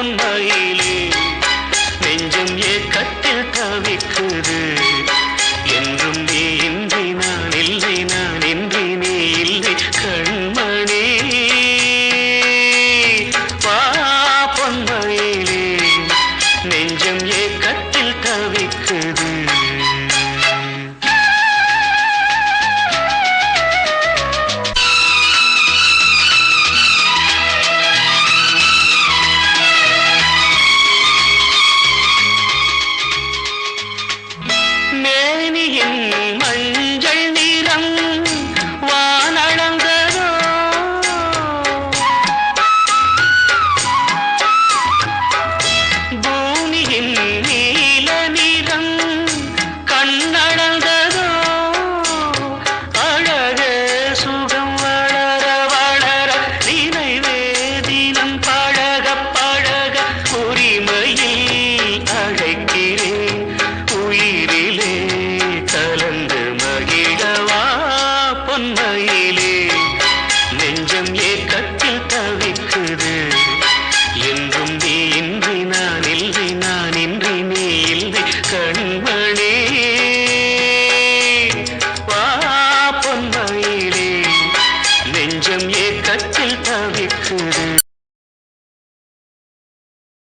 உன் மயிலே நெஞ்சும் ஏக்கத்தில் தவிக்குது. என்றும் நீ இன்றி நான் இல்லை நான் இன்றி நீ இல்லை கண்மணி. வா பொன் மயிலே நெஞ்சும் ஏக்கத்தில் தவிக்கு பொன்மணி வா பொன்மயிலே. நெஞ்சம் ஏக்கத்தில் தவிக்குது.